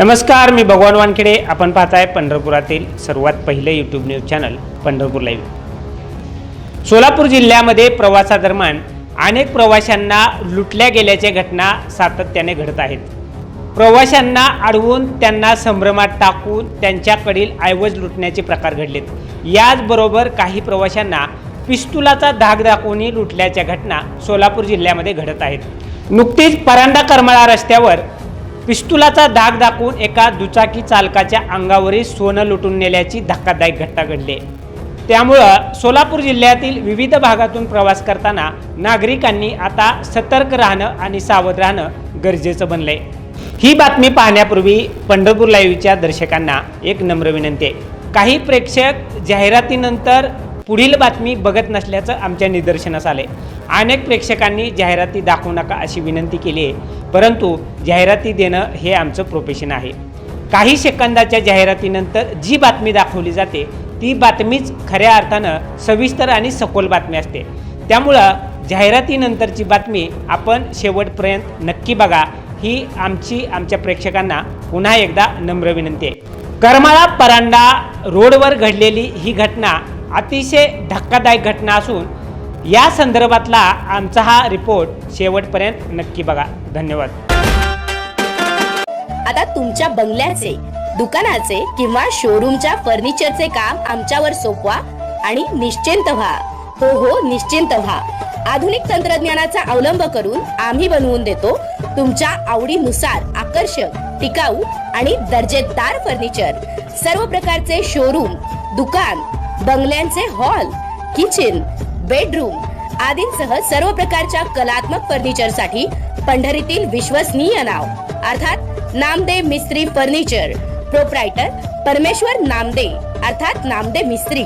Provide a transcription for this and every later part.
नमस्कार मी भगवान वानखेडे. आपण पाहताय पंढरपुरातील सर्वात पहिले YouTube news channel Pandharpur live Solapur जिल्ह्यामध्ये प्रवासादरम्यान अनेक प्रवाशांना लुटल्या गेल्याच्या घटना सातत्याने घडत आहेत. प्रवाशांना अडवून त्यांना संभ्रमात टाकून त्यांच्याकडील ऐवज लुटण्याचे प्रकार घडलेत. याचबरोबर काही प्रवाशांना पिस्तुलाचा धाक दाखवूनही लुटल्याच्या घटना सोलापूर जिल्ह्यामध्ये घडत आहेत. नुकतीच परांडा करमाळा रस्त्यावर पिस्तुलाचा धाक दाखवून एका दुचाकी चालकाच्या अंगावरील सोनं लुटून नेल्याची धक्कादायक घटना घडली. आहे. त्यामुळं सोलापूर जिल्ह्यातील विविध भागातून प्रवास करताना नागरिकांनी आता सतर्क राहणं आणि सावध राहणं गरजेचं बनलंय. ही बातमी पाहण्यापूर्वी पंढरपूर लाईव्हच्या दर्शकांना एक नम्र विनंती आहे. काही प्रेक्षक जाहिरातीनंतर पुढील बातमी बघत नसल्याचं आमच्या निदर्शनास आले अनेक प्रेक्षकांनी जाहिराती दाखवू नका अशी विनंती केली आहे. परंतु जाहिराती देणं हे आमचं प्रोफेशन आहे. काही सेकंदाच्या जाहिरातीनंतर जी बातमी दाखवली जाते ती बातमीच खऱ्या अर्थानं सविस्तर आणि सखोल बातमी असते. त्यामुळं जाहिरातीनंतरची बातमी आपण शेवटपर्यंत नक्की बघा ही आमची आमच्या प्रेक्षकांना पुन्हा एकदा नम्र विनंती आहे. करमाळा परांडा रोडवर घडलेली ही घटना अतिशय धक्कादायक घटना असून या संदर्भातला आमचा हा रिपोर्ट शेवटपर्यंत नक्की बघा. धन्यवाद. आता तुमच्या बंगल्याचे दुकानाचे किंवा शोरूमच्या फर्निचरचे काम आमच्यावर सोपवा आणि निश्चिंत व्हा. हो हो निश्चिंत व्हा. आधुनिक तंत्रज्ञानाचा अवलंब करून आम्ही बनवून देतो तुमच्या आवडीनुसार आकर्षक टिकाऊ आणि दर्जेदार फर्निचर सर्व प्रकारचे शोरूम दुकान बंगल्यांचे हॉल किचन बेडरूम आदींसह सर्व प्रकारच्या कलात्मक फर्निचरसाठी पंढरीतील विश्वसनीय नाव. अर्थात नामदे मिस्त्री फर्निचर. प्रोप्रायटर परमेश्वर नामदे अर्थात नामदे मिस्त्री.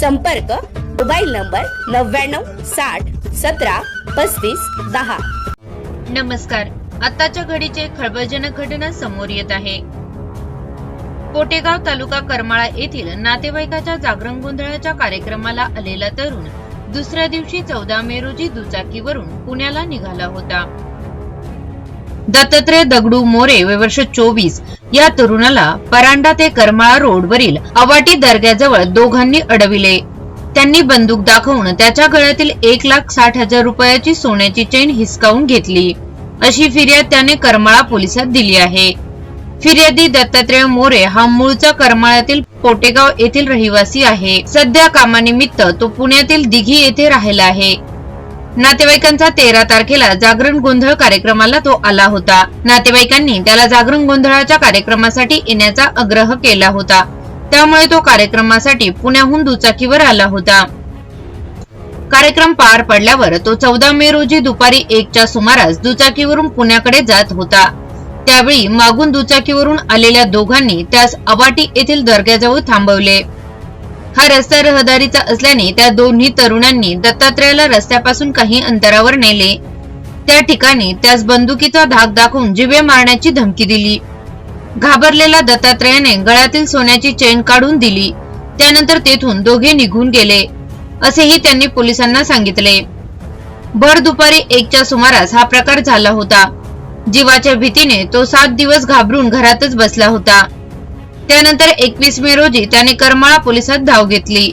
संपर्क मोबाईल नंबर नव्याण्णव साठ सतरा पस्तीस दहा. नमस्कार. आताच्या घडीचे खळबळजनक घटना समोर येत आहे. पोटेगाव तालुका करमाळा येथील नातेवाईकाच्या जागरण गोंधळाच्या कार्यक्रमाला आलेला तरुण दुसऱ्या दिवशी चौदा मे रोजी दुचाकीवरून पुण्याला निघाला होता. दत्तात्रय दगडू मोरे वर्ष चोवीस. या तरुणाला परांडा ते करमाळा रोडवरील अवाटी दर्ग्याजवळ दोघांनी अडविले. त्यांनी बंदूक दाखवून त्याच्या गळ्यातील एक लाख साठ हजार रुपयाची सोन्याची चेन हिसकावून घेतली. अशी फिर्याद त्याने करमाळा पोलिसात दिली आहे. फिर्यादी दत्तात्रय मोरे हा मूळचा करमाळ्यातील पोटेगाव येथील रहिवासी आहे. सध्या कामानिमित्त तो पुण्यातील दिघी येथे राहिला आहे. नातेवाईकांचा तेरा तारखेला जागरण गोंधळ कार्यक्रमाला तो आला होता. नातेवाईकांनी त्याला जागरण गोंधळाच्या कार्यक्रमासाठी येण्याचा आग्रह केला होता. त्यामुळे तो कार्यक्रमासाठी पुण्याहून दुचाकीवर आला होता. कार्यक्रम पार पडल्यावर तो चौदा मे रोजी दुपारी एकच्या सुमारास दुचाकीवरून पुण्याकडे जात होता. त्यावेळी मागून दुचाकीवरून आलेल्या दोघांनी त्यास अवाटी येथील दर्ग्याजवळ थांबवले. हा रस्ता रहदारीचा असल्याने त्या दोन्ही तरुणांनी दत्तात्रयाला रस्त्यापासून काही अंतरावर नेले. त्या ठिकाणी त्यास बंदुकीचा धाक दाखवून जिवे मारण्याची धमकी दिली. घाबरलेला दत्तात्रयाने गळ्यातील सोन्याची चेन काढून दिली. त्यानंतर तेथून दोघे निघून गेले असेही त्यांनी पोलिसांना सांगितले. भर दुपारी एकच्या सुमारास हा प्रकार झाला होता. जीवाच्या भीतीने तो सात दिवस घाबरून घरातच बसला होता. त्यानंतर एकवीस मे रोजी त्याने करमाळा पोलिसात धाव घेतली.